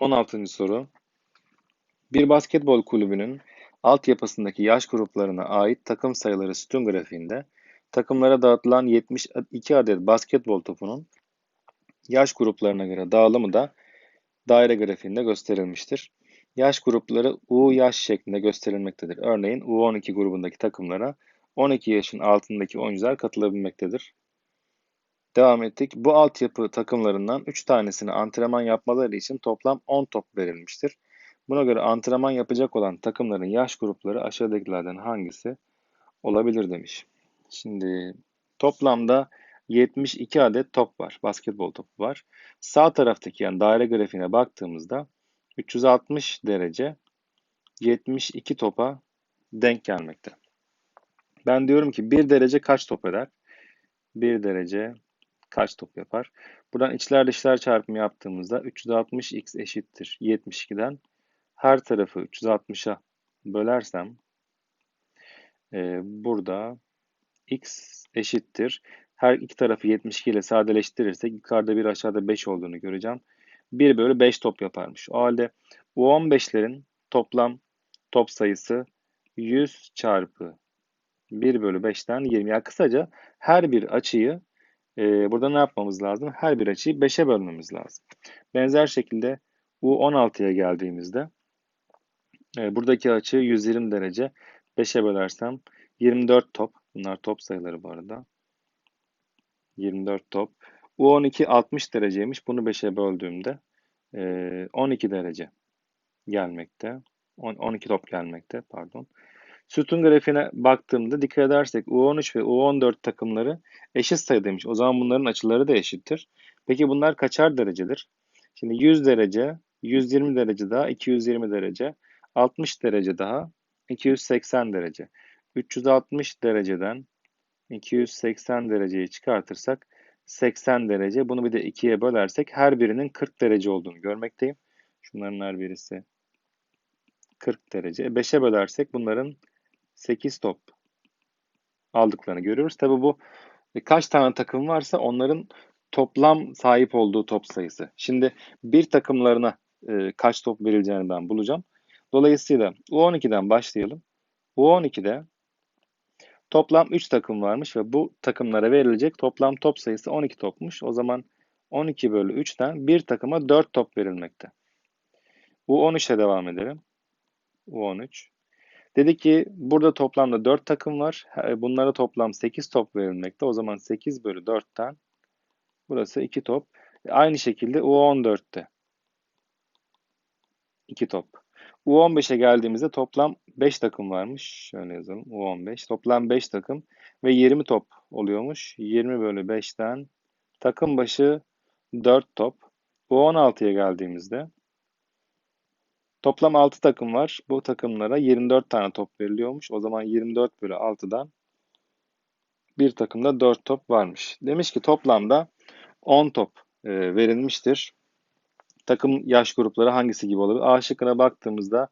16. soru. Bir basketbol kulübünün altyapısındaki yaş gruplarına ait takım sayıları sütun grafiğinde takımlara dağıtılan 72 adet basketbol topunun yaş gruplarına göre dağılımı da daire grafiğinde gösterilmiştir. Yaş grupları U yaş şeklinde gösterilmektedir. Örneğin U12 grubundaki takımlara 12 yaşın altındaki oyuncular katılabilmektedir. Devam ettik. Bu altyapı takımlarından 3 tanesini antrenman yapmaları için toplam 10 top verilmiştir. Buna göre antrenman yapacak olan takımların yaş grupları aşağıdakilerden hangisi olabilir demiş. Şimdi toplamda 72 adet top var. Basketbol topu var. Sağ taraftaki yani daire grafiğine baktığımızda 360 derece 72 topa denk gelmekte. Ben diyorum ki 1 derece kaç top eder? 1 derece kaç top yapar? Buradan içler dışlar çarpımı yaptığımızda 360x eşittir 72'den her tarafı 360'a bölersem e, burada x eşittir. Her iki tarafı 72 ile sadeleştirirsek yukarıda bir aşağıda 5 olduğunu göreceğim. 1 bölü 5 top yaparmış. O halde U15'lerin toplam top sayısı 100 çarpı 1 bölü 5'ten 20. Yani kısaca her bir açıyı e, burada ne yapmamız lazım? Her bir açıyı 5'e bölmemiz lazım. Benzer şekilde U16'ya geldiğimizde e, buradaki açı 120 derece. 5'e bölersem 24 top. Bunlar top sayıları bu arada. 24 top. U12 60 dereceymiş. Bunu 5'e böldüğümde e, 12 derece gelmekte. 12 top gelmekte pardon. Sütun grafiğine baktığımda dikkat edersek U13 ve U14 takımları eşit sayıdaymış. O zaman bunların açıları da eşittir. Peki bunlar kaçar derecedir? Şimdi 100 derece, 120 derece daha 220 derece, 60 derece daha 280 derece. 360 dereceden 280 dereceyi çıkartırsak 80 derece. Bunu bir de 2'ye bölersek her birinin 40 derece olduğunu görmekteyim. Şunların her birisi 40 derece. 5'e e, bölersek bunların 8 top aldıklarını görüyoruz. Tabi bu e, kaç tane takım varsa onların toplam sahip olduğu top sayısı. Şimdi bir takımlarına e, kaç top verileceğini ben bulacağım. Dolayısıyla U12'den başlayalım. U12'de toplam 3 takım varmış ve bu takımlara verilecek toplam top sayısı 12 topmuş. O zaman 12 bölü 3'ten bir takıma 4 top verilmekte. U13'e devam edelim. U13. Dedi ki burada toplamda 4 takım var. Bunlara toplam 8 top verilmekte. O zaman 8 bölü 4'ten burası 2 top. Aynı şekilde U14'te 2 top. U15'e geldiğimizde toplam 5 takım varmış. Şöyle yazalım. U15. Toplam 5 takım ve 20 top oluyormuş. 20 bölü 5'ten takım başı 4 top. U16'ya geldiğimizde toplam 6 takım var. Bu takımlara 24 tane top veriliyormuş. O zaman 24 bölü 6'dan bir takımda 4 top varmış. Demiş ki toplamda 10 top e, verilmiştir takım yaş grupları hangisi gibi olabilir? A şıkkına baktığımızda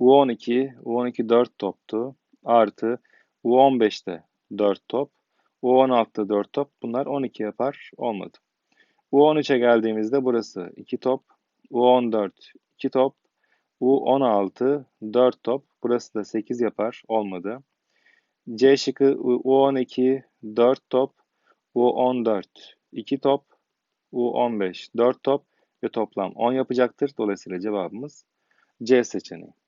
U12, U12 4 toptu. Artı U15'te 4 top. U16'da 4 top. Bunlar 12 yapar. Olmadı. U13'e geldiğimizde burası 2 top. U14 2 top. U16 4 top. Burası da 8 yapar. Olmadı. C şıkkı U12 4 top. U14 2 top. U15 4 top ve toplam 10 yapacaktır. Dolayısıyla cevabımız C seçeneği.